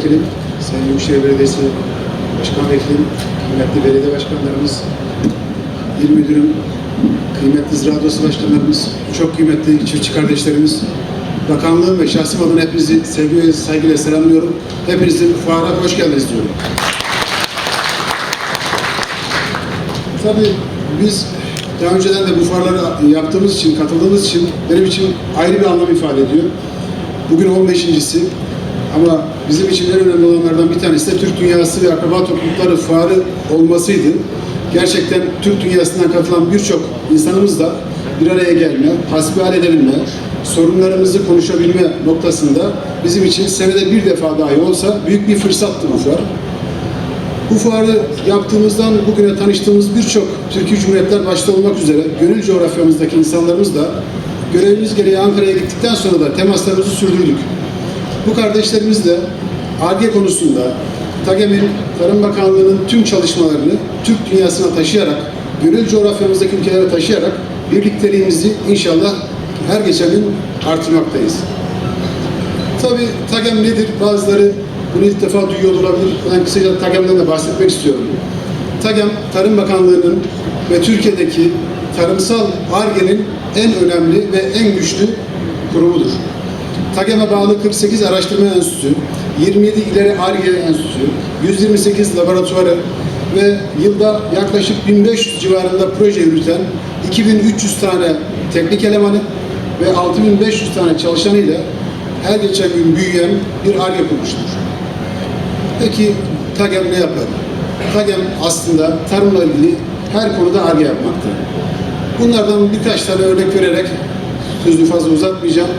Milletvekilim, Sayın Büyükşehir Belediyesi Başkan Vekilim, kıymetli belediye başkanlarımız, il müdürüm, kıymetli ziraat odası başkanlarımız, çok kıymetli çiftçi kardeşlerimiz, bakanlığım ve şahsım adına hepinizi sevgi ve saygıyla selamlıyorum. Hepinizin fuara hoş geldiniz diyorum. Tabii biz daha önceden de bu fuarları yaptığımız için, katıldığımız için benim için ayrı bir anlam ifade ediyor. Bugün 15.si ama bizim için en önemli olanlardan bir tanesi de Türk Dünyası ve Akraba Toplulukları Fuarı olmasıydı. Gerçekten Türk dünyasından katılan birçok insanımız da bir araya gelme, hasbihal edebilme, sorunlarımızı konuşabilme noktasında bizim için senede bir defa dahi olsa büyük bir fırsattı bu fuar. Bu fuarı yaptığımızdan bugüne tanıştığımız birçok Türkiye Cumhuriyetler başta olmak üzere gönül coğrafyamızdaki insanlarımız da görevimiz gereği Ankara'ya gittikten sonra da temaslarımızı sürdürdük. Bu kardeşlerimiz de ARGE konusunda TAGEM'in Tarım Bakanlığı'nın tüm çalışmalarını Türk dünyasına taşıyarak, gönül coğrafyamızdaki ülkelere taşıyarak birlikteliğimizi inşallah her geçen gün artırmaktayız. Tabii TAGEM nedir? Bazıları bunu ilk defa duyuyor olabilir. Ben kısaca TAGEM'den de bahsetmek istiyorum. TAGEM, Tarım Bakanlığı'nın ve Türkiye'deki tarımsal ARGE'nin en önemli ve en güçlü kurumudur. TAGEM'e bağlı 48 araştırma enstitüsü, 27 ileri ARGE enstitüsü, 128 laboratuvarı ve yılda yaklaşık 1500 civarında proje yürüten 2300 tane teknik elemanı ve 6500 tane çalışanıyla her geçen gün büyüyen bir ARGE kuruluşudur. Peki TAGEM ne yapar? TAGEM aslında tarımla ilgili her konuda ARGE yapmakta. Bunlardan birkaç tane örnek vererek sözü fazla uzatmayacağım.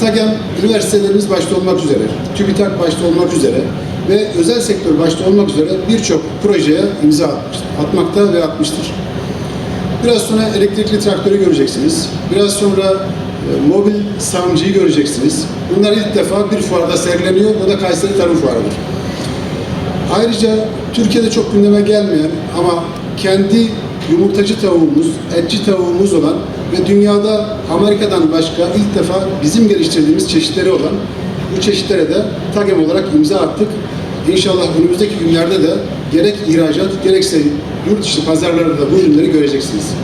TAGEM üniversitelerimiz başta olmak üzere, TÜBİTAK başta olmak üzere ve özel sektör başta olmak üzere birçok projeye imza atmıştır, atmakta ve atmıştır. Biraz sonra elektrikli traktörü göreceksiniz. Biraz sonra e, mobil savcıyı göreceksiniz. Bunlar ilk defa bir fuarda sergileniyor. O da Kayseri Tarım Fuarı'dır. Ayrıca Türkiye'de çok gündeme gelmeyen ama kendi yumurtacı tavuğumuz, etçi tavuğumuz olan ve dünyada Amerika'dan başka ilk defa bizim geliştirdiğimiz çeşitleri olan bu çeşitlere de TAGEM olarak imza attık. İnşallah önümüzdeki günlerde de gerek ihracat gerekse yurt dışı pazarlarda da bu ürünleri göreceksiniz.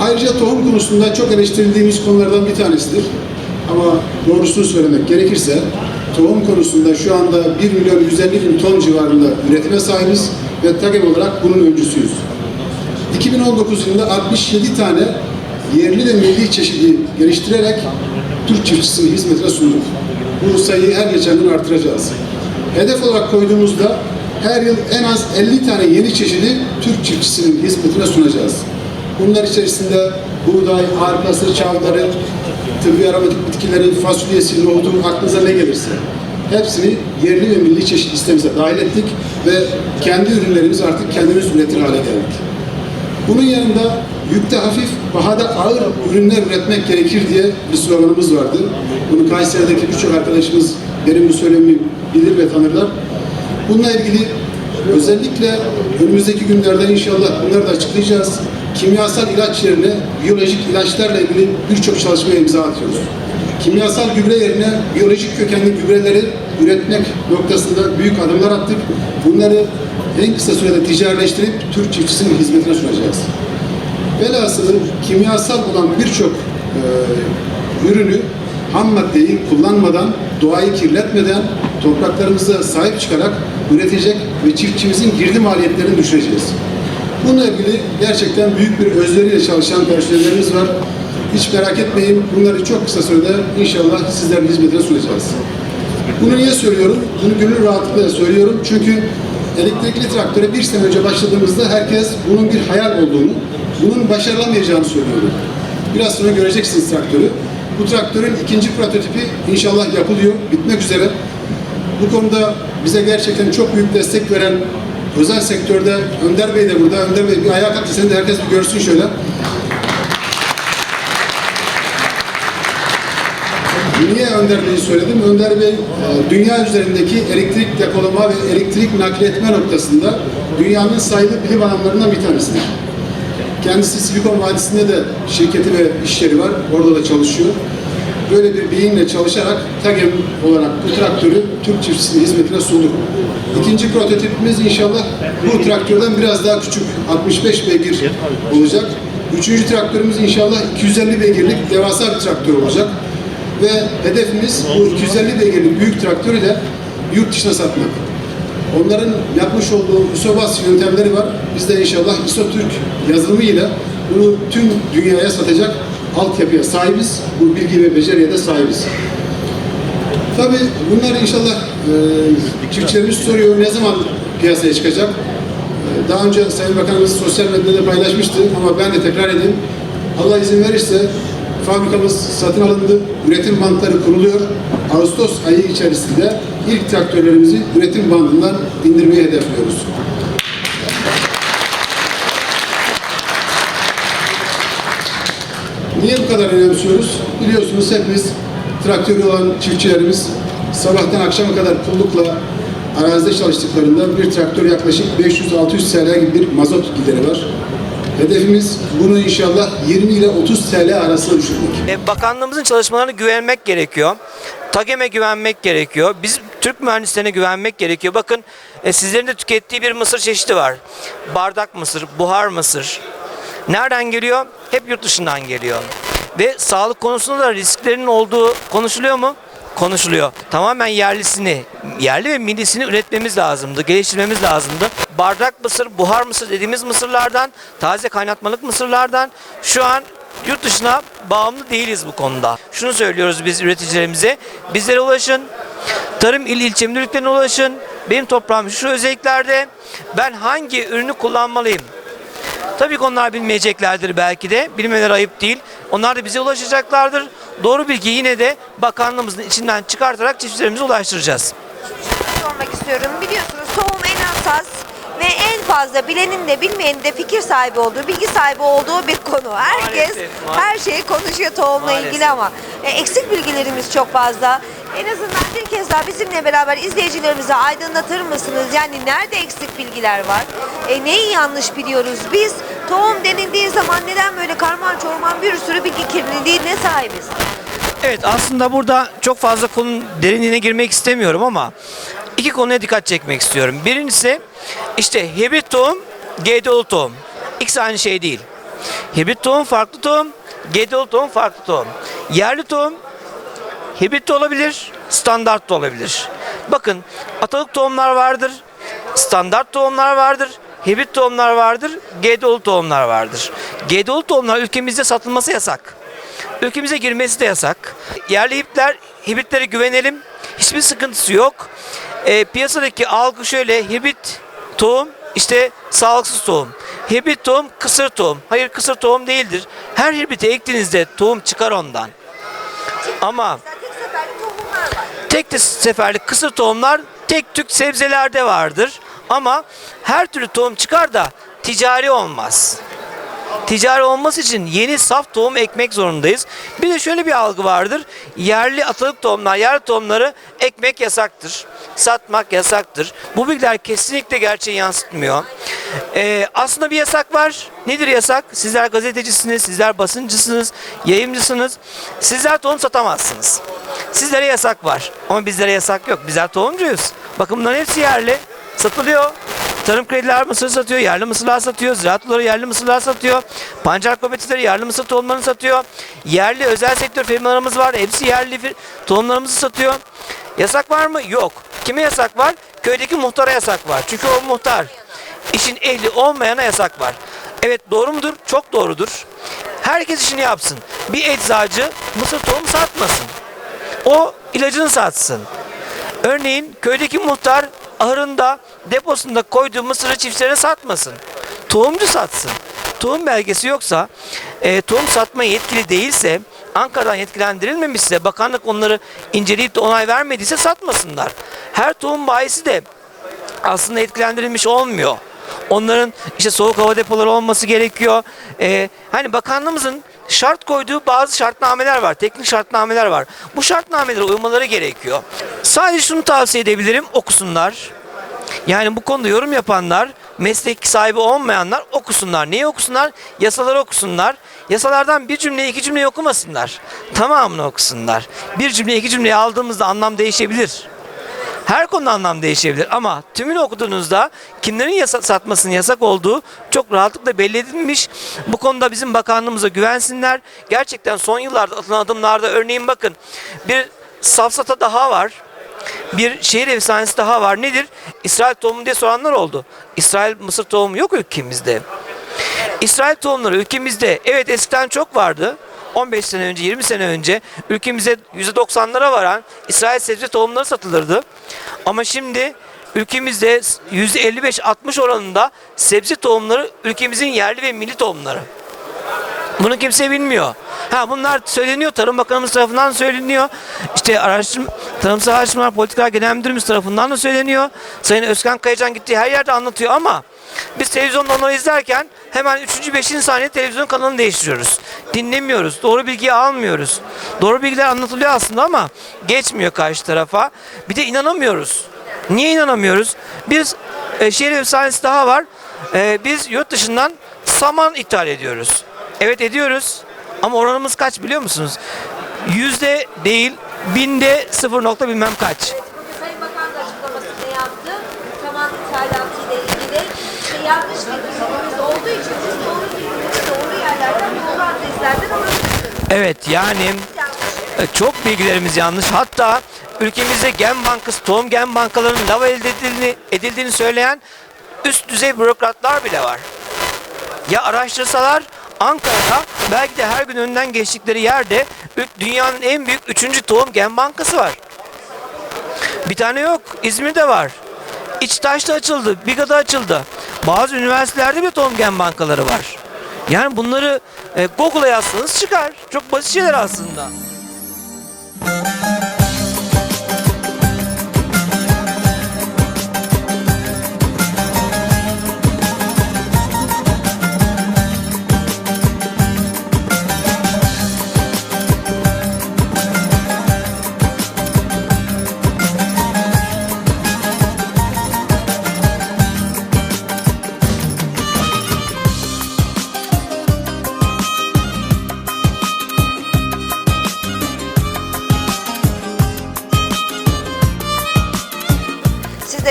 Ayrıca tohum konusunda çok eleştirildiğimiz konulardan bir tanesidir. Ama doğrusunu söylemek gerekirse tohum konusunda şu anda 1 milyon 150 bin ton civarında üretime sahibiz ve TAGEM olarak bunun öncüsüyüz. 2019 yılında 67 tane yerli ve milli çeşidi geliştirerek Türk çiftçisinin hizmetine sunduk. Bu sayıyı her geçen gün artıracağız. Hedef olarak koyduğumuzda her yıl en az 50 tane yeni çeşidi Türk çiftçisinin hizmetine sunacağız. Bunlar içerisinde buğday, arpası, çavdarı, tıbbi aromatik bitkileri, fasulyesi, nohutu, aklınıza ne gelirse hepsini yerli ve milli çeşit listemize dahil ettik ve kendi ürünlerimizi artık kendimiz üretir hale geldik. Bunun yanında yükte hafif, bahada ağır ürünler üretmek gerekir diye bir sloganımız vardı. Bunu Kayseri'deki birçok arkadaşımız benim bu söylemimi bilir ve tanırlar. Bununla ilgili özellikle önümüzdeki günlerde inşallah bunları da açıklayacağız. Kimyasal ilaç yerine biyolojik ilaçlarla ilgili birçok çalışmaya imza atıyoruz. Kimyasal gübre yerine biyolojik kökenli gübreleri üretmek noktasında büyük adımlar attık. Bunları en kısa sürede ticarileştirip Türk çiftçisinin hizmetine sunacağız. Velhasılı kimyasal olan birçok e, ürünü ham maddeyi kullanmadan, doğayı kirletmeden topraklarımıza sahip çıkarak üretecek ve çiftçimizin girdi maliyetlerini düşüreceğiz. Bununla ilgili gerçekten büyük bir özveriyle çalışan personellerimiz var. Hiç merak etmeyin, bunları çok kısa sürede inşallah sizlerin hizmetine sunacağız. Bunu niye söylüyorum? Bunu gönül rahatlıkla söylüyorum. Çünkü elektrikli traktöre bir sene önce başladığımızda herkes bunun bir hayal olduğunu, bunun başarılamayacağını söylüyordu. Biraz sonra göreceksiniz traktörü. Bu traktörün ikinci prototipi inşallah yapılıyor, bitmek üzere. Bu konuda bize gerçekten çok büyük destek veren özel sektörde Önder Bey de burada. Önder Bey bir ayağa kalktı, seni de herkes bir görsün şöyle. Niye Önder Bey'i söyledim? Önder Bey, e, dünya üzerindeki elektrik depolama ve elektrik nakletme noktasında dünyanın sayılı bilim adamlarından bir tanesidir. Kendisi Silikon Vadisi'nde de şirketi ve iş yeri var. Orada da çalışıyor. böyle bir beyinle çalışarak TAGEM olarak bu traktörü Türk çiftçisinin hizmetine sunduk. İkinci prototipimiz inşallah bu traktörden biraz daha küçük 65 beygir olacak. Üçüncü traktörümüz inşallah 250 beygirlik devasa bir traktör olacak. Ve hedefimiz bu 250 beygirlik büyük traktörü de yurt dışına satmak. Onların yapmış olduğu ISOBAS yöntemleri var. Biz de inşallah ISOTürk yazılımıyla bunu tüm dünyaya satacak altyapıya sahibiz. Bu bilgi ve beceriye de sahibiz. Tabii bunlar inşallah e, çiftçilerimiz soruyor ne zaman piyasaya çıkacak? E, daha önce Sayın Bakanımız sosyal medyada paylaşmıştı ama ben de tekrar edeyim. Allah izin verirse fabrikamız satın alındı, üretim bantları kuruluyor. Ağustos ayı içerisinde ilk traktörlerimizi üretim bandından indirmeyi hedefliyoruz. Niye bu kadar önemsiyoruz? Biliyorsunuz hepimiz traktörü olan çiftçilerimiz sabahtan akşama kadar pullukla arazide çalıştıklarında bir traktör yaklaşık 500-600 TL gibi bir mazot gideri var. Hedefimiz bunu inşallah 20 ile 30 TL arasında düşürmek. E, Bakanlığımızın çalışmalarına güvenmek gerekiyor. TAGEM'e güvenmek gerekiyor. Biz Türk mühendislerine güvenmek gerekiyor. Bakın e, sizlerin de tükettiği bir mısır çeşidi var. Bardak mısır, buhar mısır. Nereden geliyor? Hep yurt dışından geliyor. Ve sağlık konusunda da risklerinin olduğu konuşuluyor mu? Konuşuluyor. Tamamen yerlisini, yerli ve millisini üretmemiz lazımdı, geliştirmemiz lazımdı. Bardak mısır, buhar mısır dediğimiz mısırlardan, taze kaynatmalık mısırlardan şu an yurt dışına bağımlı değiliz bu konuda. Şunu söylüyoruz biz üreticilerimize. Bizlere ulaşın. Tarım il ilçe müdürlüklerine ulaşın. Benim toprağım şu özelliklerde. Ben hangi ürünü kullanmalıyım? Tabii ki onlar bilmeyeceklerdir belki de. Bilmeleri ayıp değil. Onlar da bize ulaşacaklardır. Doğru bilgi yine de bakanlığımızın içinden çıkartarak çiftçilerimize ulaştıracağız. sormak istiyorum. Biliyorsunuz tohum en hassas ve en fazla bilenin de bilmeyenin de fikir sahibi olduğu, bilgi sahibi olduğu bir konu. Herkes Maalesef, maalesef. her şeyi konuşuyor tohumla Maalesef. ilgili ama e, eksik bilgilerimiz çok fazla. En azından daha bizimle beraber izleyicilerimize aydınlatır mısınız? Yani nerede eksik bilgiler var? E, neyi yanlış biliyoruz? Biz tohum denildiği zaman neden böyle karman çorman bir sürü bilgi kirliliğine sahibiz? Evet aslında burada çok fazla konunun derinliğine girmek istemiyorum ama iki konuya dikkat çekmek istiyorum. Birincisi işte hibrit tohum, GDO'lu tohum. İkisi aynı şey değil. Hibrit tohum farklı tohum, GDO'lu tohum farklı tohum. Yerli tohum hibrit de olabilir, standart da olabilir. Bakın atalık tohumlar vardır, standart tohumlar vardır, hibrit tohumlar vardır, GDO'lu tohumlar vardır. GDO'lu tohumlar ülkemizde satılması yasak. Ülkemize girmesi de yasak. Yerli hibritler, hibritlere güvenelim. Hiçbir sıkıntısı yok. Ee, piyasadaki algı şöyle hibrit tohum işte sağlıksız tohum. Hibrit tohum kısır tohum. Hayır kısır tohum değildir. Her hibrite ektiğinizde tohum çıkar ondan. Ama Tek seferlik tohumlar var. Tek seferlik kısır tohumlar tek tük sebzelerde vardır. Ama her türlü tohum çıkar da ticari olmaz. Ticari olması için yeni saf tohum ekmek zorundayız. Bir de şöyle bir algı vardır. Yerli atalık tohumlar, yerli tohumları ekmek yasaktır. Satmak yasaktır. Bu bilgiler kesinlikle gerçeği yansıtmıyor. Ee, aslında bir yasak var. Nedir yasak? Sizler gazetecisiniz, sizler basıncısınız, yayıncısınız. Sizler tohum satamazsınız. Sizlere yasak var. Ama bizlere yasak yok. Bizler tohumcuyuz. Bakın bunların hepsi yerli. Satılıyor. Tarım krediler mısır satıyor, yerli mısırlar satıyor, ziraat odaları yerli mısırlar satıyor, pancar kooperatifleri yerli mısır tohumlarını satıyor, yerli özel sektör firmalarımız var, hepsi yerli tohumlarımızı satıyor. Yasak var mı? Yok. Kime yasak var? Köydeki muhtara yasak var. Çünkü o muhtar. İşin ehli olmayana yasak var. Evet doğru mudur? Çok doğrudur. Herkes işini yapsın. Bir eczacı mısır tohumu satmasın. O ilacını satsın. Örneğin köydeki muhtar ahırında, deposunda koyduğu mısırı çiftçilere satmasın. Tohumcu satsın. Tohum belgesi yoksa, e, tohum satma yetkili değilse, Ankara'dan yetkilendirilmemişse, bakanlık onları inceleyip de onay vermediyse satmasınlar. Her tohum bayisi de aslında etkilendirilmiş olmuyor. Onların işte soğuk hava depoları olması gerekiyor. Ee, hani bakanlığımızın şart koyduğu bazı şartnameler var. Teknik şartnameler var. Bu şartnamelere uymaları gerekiyor. Sadece şunu tavsiye edebilirim. Okusunlar. Yani bu konuda yorum yapanlar, meslek sahibi olmayanlar okusunlar. Neyi okusunlar? Yasaları okusunlar. yasalardan bir cümle iki cümle okumasınlar. Tamamını okusunlar. Bir cümle iki cümleyi aldığımızda anlam değişebilir. Her konuda anlam değişebilir ama tümünü okuduğunuzda kimlerin yasa, satmasının yasak olduğu çok rahatlıkla belli edilmiş. Bu konuda bizim bakanlığımıza güvensinler. Gerçekten son yıllarda atılan adımlarda örneğin bakın bir safsata daha var. Bir şehir efsanesi daha var. Nedir? İsrail tohumu diye soranlar oldu. İsrail Mısır tohumu yok ülkemizde. İsrail tohumları ülkemizde evet eskiden çok vardı. 15 sene önce, 20 sene önce ülkemize %90'lara varan İsrail sebze tohumları satılırdı. Ama şimdi ülkemizde %55-60 oranında sebze tohumları ülkemizin yerli ve milli tohumları. Bunu kimse bilmiyor. Ha bunlar söyleniyor. Tarım Bakanımız tarafından söyleniyor. İşte araştırma, Tarımsal Araştırmalar Politikalar Genel Müdürümüz tarafından da söyleniyor. Sayın Özkan Kayacan gittiği her yerde anlatıyor ama biz televizyonda onları izlerken hemen 3. 5. saniye televizyon kanalını değiştiriyoruz. Dinlemiyoruz. Doğru bilgiyi almıyoruz. Doğru bilgiler anlatılıyor aslında ama geçmiyor karşı tarafa. Bir de inanamıyoruz. Niye inanamıyoruz? Biz e, şehir efsanesi daha var. E, biz yurt dışından saman ithal ediyoruz. Evet ediyoruz. Ama oranımız kaç biliyor musunuz? Yüzde değil, binde sıfır nokta bilmem kaç. Bugün Sayın Bakan da açıklamasını yaptı. Saman ithalatı ile ilgili işte yanlış bir bilgimiz olduğu için biz doğru doğru yerlerden, doğru adreslerden. Evet yani e, çok bilgilerimiz yanlış. Hatta ülkemizde gen bankası, tohum gen bankalarının lava elde edildiğini, edildiğini söyleyen üst düzey bürokratlar bile var. Ya araştırsalar Ankara'da belki de her gün önünden geçtikleri yerde dünyanın en büyük üçüncü tohum gen bankası var. Bir tane yok. İzmir'de var. İçtaş'ta açıldı. Biga'da açıldı. Bazı üniversitelerde bir tohum gen bankaları var. Yani bunları e, Google'a yazsanız çıkar. Çok basit şeyler aslında.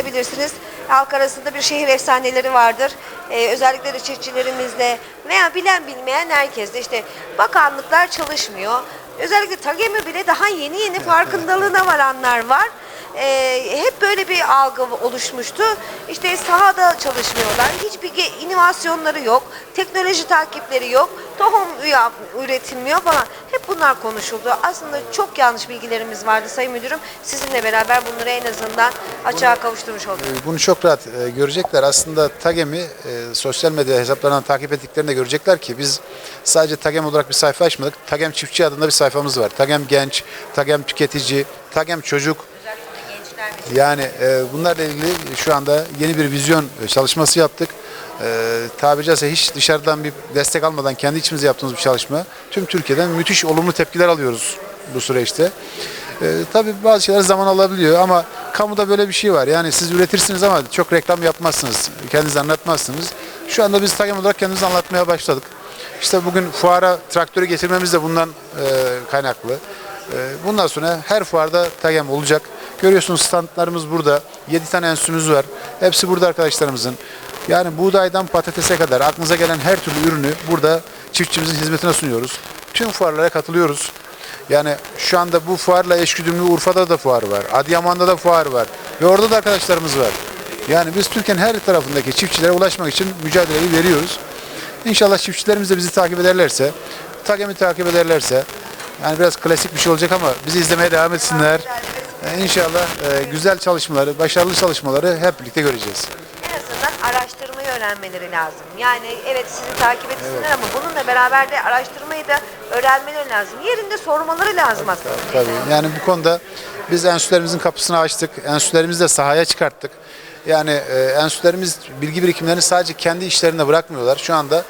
Siz de bilirsiniz halk arasında bir şehir efsaneleri vardır. Ee, özellikle de çiftçilerimizle veya bilen bilmeyen herkeste işte bakanlıklar çalışmıyor. Özellikle TAGEM'i bile daha yeni yeni farkındalığına varanlar var. Ee, hep böyle bir algı oluşmuştu. İşte sahada çalışmıyorlar. Hiçbir inovasyonları yok. Teknoloji takipleri yok. Tohum üretilmiyor falan. Hep bunlar konuşuldu. Aslında çok yanlış bilgilerimiz vardı Sayın Müdürüm. Sizinle beraber bunları en azından açığa kavuşturmuş olduk. Bunu çok rahat e, görecekler. Aslında TAGEM'i e, sosyal medya hesaplarından takip ettiklerinde görecekler ki biz sadece TAGEM olarak bir sayfa açmadık. TAGEM Çiftçi adında bir sayfamız var. TAGEM Genç, TAGEM Tüketici, TAGEM Çocuk. Yani e, bunlarla ilgili şu anda yeni bir vizyon e, çalışması yaptık. E, tabiri caizse hiç dışarıdan bir destek almadan kendi içimizde yaptığımız bir çalışma. Tüm Türkiye'den müthiş olumlu tepkiler alıyoruz bu süreçte. E, tabii bazı şeyler zaman alabiliyor ama kamuda böyle bir şey var. Yani siz üretirsiniz ama çok reklam yapmazsınız. Kendinizi anlatmazsınız. Şu anda biz TAGEM olarak kendimizi anlatmaya başladık. İşte bugün fuara traktörü getirmemiz de bundan e, kaynaklı. E, bundan sonra her fuarda TAGEM olacak. Görüyorsunuz standlarımız burada. 7 tane enstitümüz var. Hepsi burada arkadaşlarımızın. Yani buğdaydan patatese kadar aklınıza gelen her türlü ürünü burada çiftçimizin hizmetine sunuyoruz. Tüm fuarlara katılıyoruz. Yani şu anda bu fuarla eşgüdümlü Urfa'da da fuar var. Adıyaman'da da fuar var. Ve orada da arkadaşlarımız var. Yani biz Türkiye'nin her tarafındaki çiftçilere ulaşmak için mücadeleyi veriyoruz. İnşallah çiftçilerimiz de bizi takip ederlerse, TAGEM'i takip ederlerse, yani biraz klasik bir şey olacak ama bizi izlemeye devam etsinler. Ee, İnşallah e, güzel çalışmaları, başarılı çalışmaları hep birlikte göreceğiz. en azından araştırmayı öğrenmeleri lazım. Yani evet sizi takip etsinler ama bununla beraber de araştırmayı da öğrenmeleri lazım. Yerinde sormaları lazım aslında. Tabii. Yani bu konuda biz enstitülerimizin kapısını açtık. Enstitülerimizi de sahaya çıkarttık. Yani e, enstitülerimiz bilgi birikimlerini sadece kendi işlerine bırakmıyorlar. Şu anda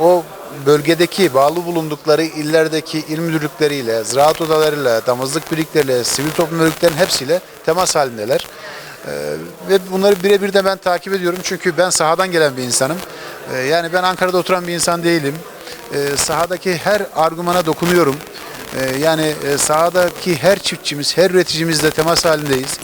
o bölgedeki bağlı bulundukları illerdeki il müdürlükleriyle, ziraat odalarıyla, damızlık birlikleriyle, sivil toplum örgütlerinin hepsiyle temas halindeler. Ee, ve bunları birebir de ben takip ediyorum çünkü ben sahadan gelen bir insanım. Ee, yani ben Ankara'da oturan bir insan değilim. e, sahadaki her argümana dokunuyorum. E, yani e, sahadaki her çiftçimiz, her üreticimizle temas halindeyiz.